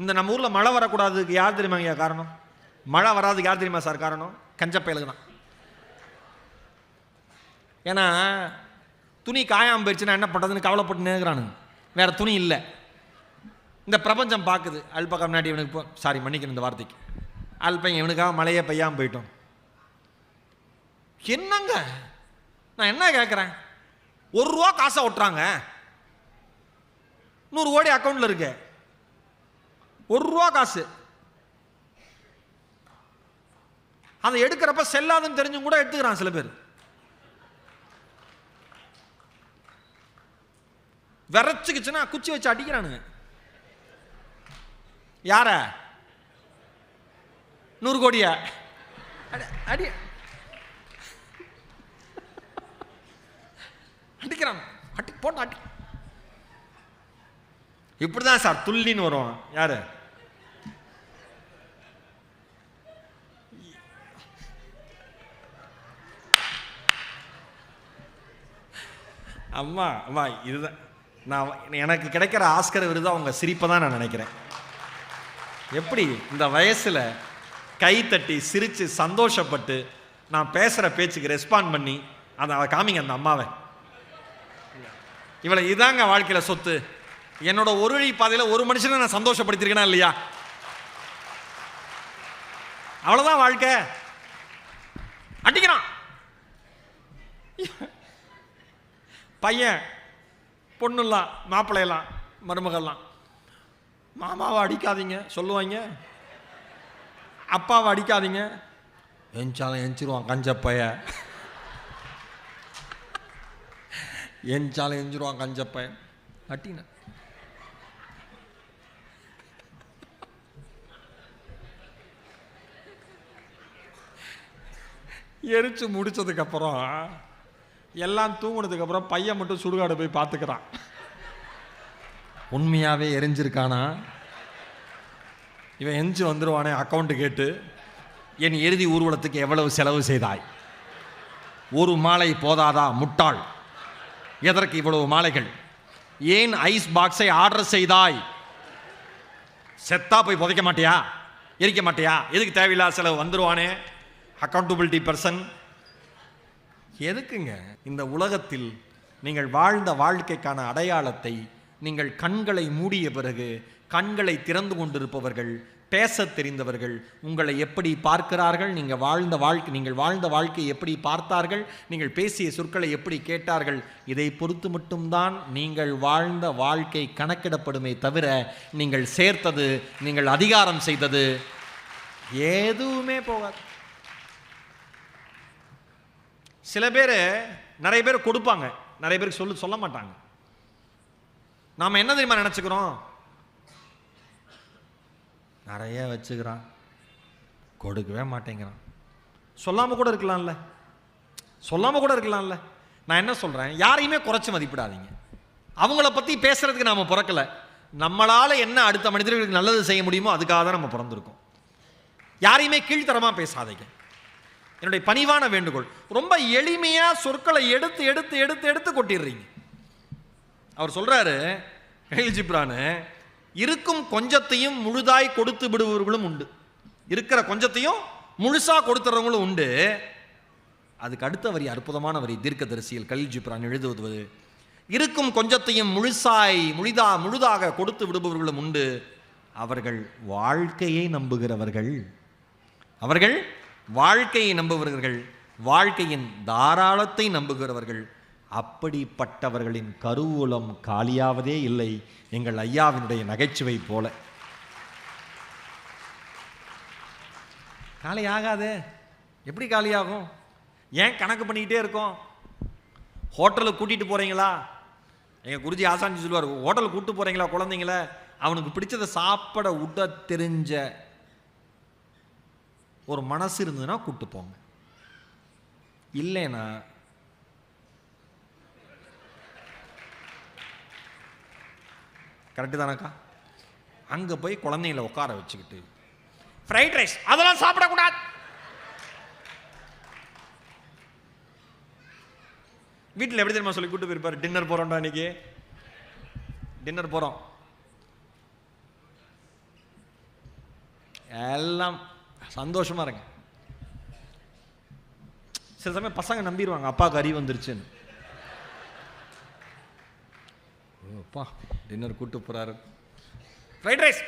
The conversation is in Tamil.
இந்த நம்ம ஊரில் மழை வரக்கூடாதுக்கு யார் தெரியுமா ஐயா காரணம்? மழை வராதுக்கு யார் தெரியுமா சார் காரணம்? கஞ்சப்பயலுக்கு தான். ஏன்னா துணி காயாம போயிடுச்சுன்னா என்ன பண்ணுறதுன்னு கவலைப்பட்டு நேர்கிறானுங்க வேறு துணி இல்லை. இந்த பிரபஞ்சம் பார்க்குது அல்பக்கா முன்னாடி இவனுக்கு போ சாரி மன்னிக்கணும் இந்த வார்த்தைக்கு. அல்பங்க இவனுக்காக மழையே பெய்யாமல் போயிட்டோம். என்னங்க? நான் என்ன கேட்குறேன் ஒரு ரூபா காசை ஒட்டுறாங்க. நூறு கோடி அக்கௌண்ட்டில் இருக்கு. ஒரு ரூபா காசு. அதை எடுக்கிறப்ப செல்லாதுன்னு தெரிஞ்சும் கூட எடுத்துக்கிறான் சில பேர். விரைச்சுக்குச்சுன்னா குச்சி வச்சு அடிக்கிறானுங்க. யார? நூறு கோடியா. அடி அடி. அடிக்கிறான். அடி போட்டு அடி. இப்படிதான் சார் துள்ளின்னு வரும். யாரு? அம்மா அம்மா இதுதான். நான் எனக்கு கிடைக்கிற ஆஸ்கர் விருது அவங்க சிரிப்பை தான் நான் நினைக்கிறேன். எப்படி? இந்த வயசில் கை தட்டி சிரித்து சந்தோஷப்பட்டு நான் பேசுகிற பேச்சுக்கு ரெஸ்பாண்ட் பண்ணி அதை அவ காமிங்க அந்த அம்மாவை. இவளை இதாங்க வாழ்க்கையில் சொத்து. என்னோட ஒரு வழி பாதையில் ஒரு மனுஷனை நான் சந்தோஷப்படுத்திருக்கேனா இல்லையா? அவ்வளோதான் வாழ்க்கை. அடிக்கிறான். பையன் பொண்ணுலாம் மாப்பிள்ளையெல்லாம் மருமகள்லாம். மாமாவை அடிக்காதீங்க சொல்லுவாங்க. அப்பாவை அடிக்காதீங்க. எஞ்சாலும் எஞ்சிருவான் கஞ்சப்பைய. எஞ்சாலும் எஞ்சிருவான் கஞ்சப்பைய. அட்டின எரிச்சு முடிச்சதுக்கப்புறம் எல்லாம் தூங்குனதுக்கப்புறம் பையன் மட்டும் சுடுகாடு போய் பார்த்துக்கிறான். உண்மையாகவே எரிஞ்சிருக்கானா? இவன் எஞ்சி வந்துருவானே அக்கௌண்ட்டு கேட்டு என் இறுதி ஊர்வலத்துக்கு எவ்வளவு செலவு செய்தாய்? ஒரு மாலை போதாதா முட்டாள்? எதற்கு இவ்வளவு மாலைகள்? ஏன் ஐஸ் பாக்ஸை ஆர்டர் செய்தாய்? செத்தா போய் புதைக்க மாட்டியா? எரிக்க மாட்டியா? எதுக்கு தேவையில்லாத செலவு? வந்துருவானே. அக்கௌண்டபிலிட்டி பர்சன் எதுக்குங்க? இந்த உலகத்தில் நீங்கள் வாழ்ந்த வாழ்க்கைக்கான அடையாளத்தை நீங்கள் கண்களை மூடிய பிறகு கண்களை திறந்து கொண்டிருப்பவர்கள் பேசத் தெரிந்தவர்கள் உங்களை எப்படி பார்க்கிறார்கள் நீங்கள் வாழ்ந்த வாழ்க்கை நீங்கள் வாழ்ந்த வாழ்க்கை எப்படி பார்த்தார்கள் நீங்கள் பேசிய சொற்களை எப்படி கேட்டார்கள் இதை பொறுத்து மட்டும்தான் நீங்கள் வாழ்ந்த வாழ்க்கை கணக்கிடப்படுமே தவிர நீங்கள் சேர்த்தது நீங்கள் அதிகாரம் செய்தது எதுவுமே போகாது. சில பேர் நிறைய பேர் கொடுப்பாங்க. நிறைய பேருக்கு சொல்லு சொல்ல மாட்டாங்க. நாம் என்ன தெரியுமா நினச்சிக்கிறோம்? நிறைய வச்சுக்கிறான். கொடுக்கவே மாட்டேங்கிறான். சொல்லாமல் கூட இருக்கலாம்ல. சொல்லாமல் கூட இருக்கலாம்ல. நான் என்ன சொல்கிறேன் யாரையுமே குறைச்சி மதிப்பிடாதீங்க. அவங்கள பற்றி பேசுகிறதுக்கு நாம் பிறக்கல. நம்மளால் என்ன அடுத்த மனிதர்களுக்கு நல்லது செய்ய முடியுமோ அதுக்காக தான் நம்ம பிறந்திருக்கோம். யாரையுமே கீழ்த்தரமாக பேசாதீங்க. என்னுடைய பணிவான வேண்டுகோள். ரொம்ப எளிமையாக சொற்களை எடுத்து எடுத்து எடுத்து எடுத்து கொட்டிடுறீங்க. அவர் சொல்கிறாரு கைல் ஜிப்ரானு இருக்கும் கொஞ்சத்தையும் முழுதாய் கொடுத்து விடுபவர்களும் உண்டு. இருக்கிற கொஞ்சத்தையும் முழுசாக கொடுத்துறவங்களும் உண்டு. அதுக்கு அடுத்த வரி அற்புதமான வரி தீர்க்கதரிசியில் கலில் ஜிப்ரான் எழுதுவது இருக்கும் கொஞ்சத்தையும் முழுசாய் முழுதா முழுதாக கொடுத்து விடுபவர்களும் உண்டு. அவர்கள் வாழ்க்கையை நம்புகிறவர்கள். அவர்கள் வாழ்க்கையை நம்புகிறவர்கள் வாழ்க்கையின் தாராளத்தை நம்புகிறவர்கள் அப்படிப்பட்டவர்களின் கருவூலம் காலியாவதே இல்லை எங்கள் ஐயாவினுடைய நகைச்சுவை போல. காலி ஆகாது எப்படி காலியாகும்? ஏன் கணக்கு பண்ணிக்கிட்டே இருக்கோம்? ஹோட்டலுக்கு கூட்டிகிட்டு போகிறீங்களா எங்கள் குருஜி ஆசாஞ்சி சொல்லுவார் ஹோட்டலுக்கு கூட்டு போகிறீங்களா குழந்தைங்கள? அவனுக்கு பிடிச்சதை சாப்பிட விட தெரிஞ்ச ஒரு மனசு இருந்ததுன்னா கூட்டு போங்க. இல்லைன்னா கரெக்டு தானக்கா? அங்கே போய் குழந்தைங்கள உட்கார வச்சுக்கிட்டு ஃப்ரைட் ரைஸ் அதெல்லாம் சாப்பிடக்கூடாது. வீட்டில் எப்படி தெரியுமா சொல்லி கூட்டு போயிருப்பார்? டின்னர் போகிறோம்டா இன்னைக்கு டின்னர் போகிறோம் எல்லாம் சந்தோஷமா இருங்க. சில சமயம் பசங்க நம்பிடுவாங்க அப்பாவுக்கு அறிவு வந்துருச்சுன்னு. அப்பா டின்னர் கூட்டு போறாரு. Fried rice